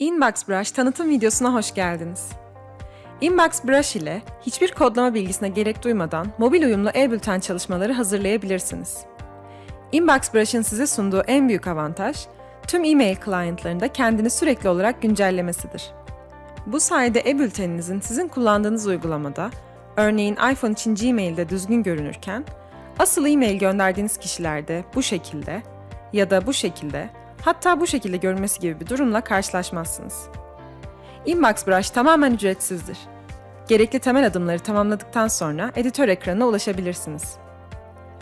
Inbox Brush tanıtım videosuna hoş geldiniz. Inbox Brush ile hiçbir kodlama bilgisine gerek duymadan mobil uyumlu e-bülten çalışmaları hazırlayabilirsiniz. Inbox Brush'ın size sunduğu en büyük avantaj, tüm e-mail client'larında kendini sürekli olarak güncellemesidir. Bu sayede e-bülteninizin sizin kullandığınız uygulamada, örneğin iPhone için Gmail'de düzgün görünürken, asıl e-mail gönderdiğiniz kişilerde bu şekilde ya da bu şekilde, hatta bu şekilde görünmesi gibi bir durumla karşılaşmazsınız. Inbox Brush tamamen ücretsizdir. Gerekli temel adımları tamamladıktan sonra editör ekranına ulaşabilirsiniz.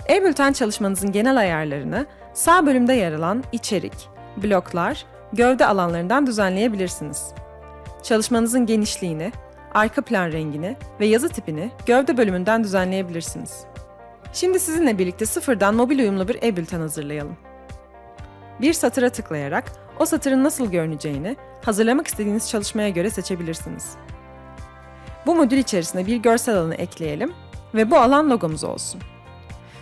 E-bülten çalışmanızın genel ayarlarını sağ bölümde yer alan içerik, bloklar, gövde alanlarından düzenleyebilirsiniz. Çalışmanızın genişliğini, arka plan rengini ve yazı tipini gövde bölümünden düzenleyebilirsiniz. Şimdi sizinle birlikte sıfırdan mobil uyumlu bir e-bülten hazırlayalım. Bir satıra tıklayarak o satırın nasıl görüneceğini hazırlamak istediğiniz çalışmaya göre seçebilirsiniz. Bu modül içerisine bir görsel alanı ekleyelim ve bu alan logomuz olsun.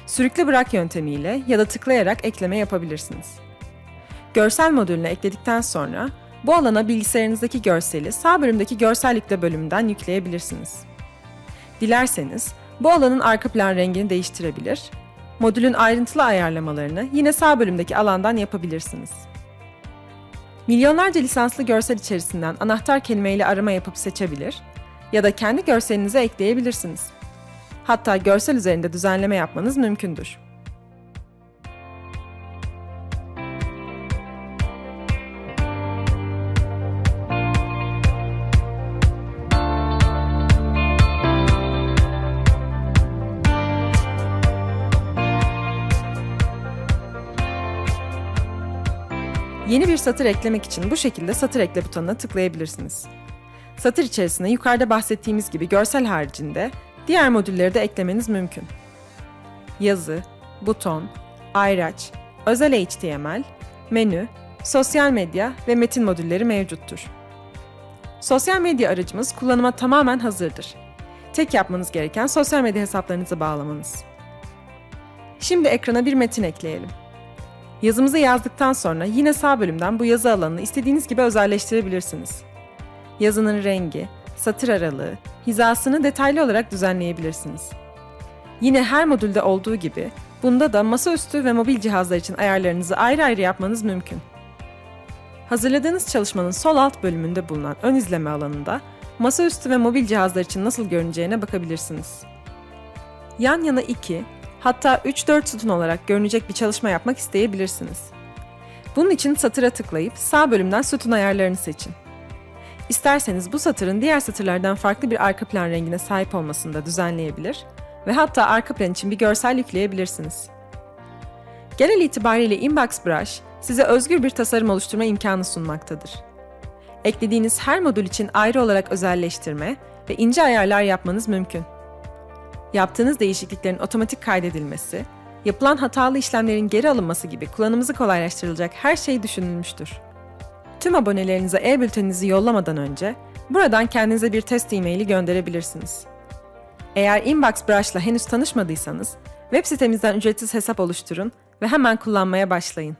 Sürükle bırak yöntemiyle ya da tıklayarak ekleme yapabilirsiniz. Görsel modülüne ekledikten sonra bu alana bilgisayarınızdaki görseli sağ bölümdeki görsel yükle bölümünden yükleyebilirsiniz. Dilerseniz bu alanın arka plan rengini değiştirebilir, modülün ayrıntılı ayarlamalarını yine sağ bölümdeki alandan yapabilirsiniz. Milyonlarca lisanslı görsel içerisinden anahtar kelimeyle arama yapıp seçebilir ya da kendi görselinize ekleyebilirsiniz. Hatta görsel üzerinde düzenleme yapmanız mümkündür. Yeni bir satır eklemek için bu şekilde satır ekle butonuna tıklayabilirsiniz. Satır içerisine yukarıda bahsettiğimiz gibi görsel haricinde diğer modülleri de eklemeniz mümkün. Yazı, buton, ayraç, özel HTML, menü, sosyal medya ve metin modülleri mevcuttur. Sosyal medya aracımız kullanıma tamamen hazırdır. Tek yapmanız gereken sosyal medya hesaplarınızı bağlamanız. Şimdi ekrana bir metin ekleyelim. Yazımızı yazdıktan sonra yine sağ bölümden bu yazı alanını istediğiniz gibi özelleştirebilirsiniz. Yazının rengi, satır aralığı, hizasını detaylı olarak düzenleyebilirsiniz. Yine her modülde olduğu gibi bunda da masaüstü ve mobil cihazlar için ayarlarınızı ayrı ayrı yapmanız mümkün. Hazırladığınız çalışmanın sol alt bölümünde bulunan ön izleme alanında masaüstü ve mobil cihazlar için nasıl görüneceğine bakabilirsiniz. Yan yana 2, hatta 3-4 sütun olarak görünecek bir çalışma yapmak isteyebilirsiniz. Bunun için satıra tıklayıp sağ bölümden sütun ayarlarını seçin. İsterseniz bu satırın diğer satırlardan farklı bir arka plan rengine sahip olmasını da düzenleyebilir ve hatta arka plan için bir görsel yükleyebilirsiniz. Genel itibariyle Inbox Brush size özgür bir tasarım oluşturma imkanı sunmaktadır. Eklediğiniz her modül için ayrı olarak özelleştirme ve ince ayarlar yapmanız mümkün. Yaptığınız değişikliklerin otomatik kaydedilmesi, yapılan hatalı işlemlerin geri alınması gibi kullanımımızı kolaylaştırılacak her şey düşünülmüştür. Tüm abonelerinize e-bülteninizi yollamadan önce buradan kendinize bir test e-maili gönderebilirsiniz. Eğer Inbox Brush'la henüz tanışmadıysanız web sitemizden ücretsiz hesap oluşturun ve hemen kullanmaya başlayın.